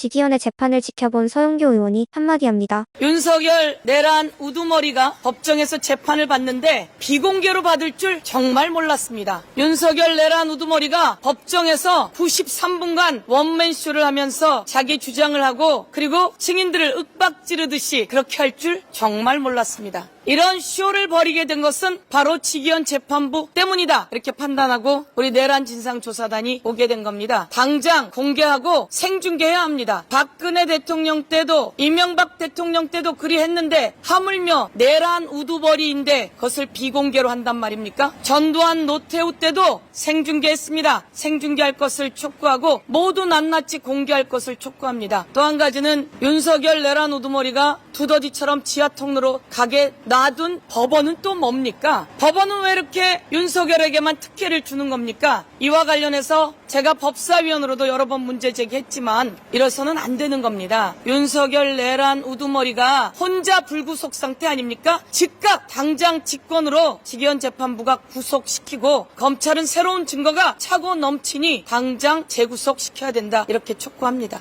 지기현의 재판을 지켜본 서영교 의원이 한마디 합니다. 윤석열 내란 우두머리가 법정에서 재판을 받는데 비공개로 받을 줄 정말 몰랐습니다. 윤석열 내란 우두머리가 법정에서 93분간 원맨쇼를 하면서 자기 주장을 하고 그리고 증인들을 윽박지르듯이 그렇게 할 줄 정말 몰랐습니다. 이런 쇼를 벌이게 된 것은 바로 지기현 재판부 때문이다. 이렇게 판단하고 우리 내란 진상조사단이 오게 된 겁니다. 당장 공개하고 생중계해야 합니다. 박근혜 대통령 때도 이명박 대통령 때도 그리 했는데 하물며 내란 우두머리인데 그것을 비공개로 한단 말입니까? 전두환 노태우 때도 생중계했습니다. 생중계할 것을 촉구하고 모두 낱낱이 공개할 것을 촉구합니다. 또 한 가지는 윤석열 내란 우두머리가 두더지처럼 지하 통로로 가게 놔둔 법원은 또 뭡니까? 법원은 왜 이렇게 윤석열에게만 특혜를 주는 겁니까? 이와 관련해서 제가 법사위원으로도 여러 번 문제 제기했지만 이래서는 안 되는 겁니다. 윤석열 내란 우두머리가 혼자 불구속 상태 아닙니까? 즉각 당장 직권으로 지기현 재판부가 구속시키고 검찰은 새로운 증거가 차고 넘치니 당장 재구속시켜야 된다 이렇게 촉구합니다.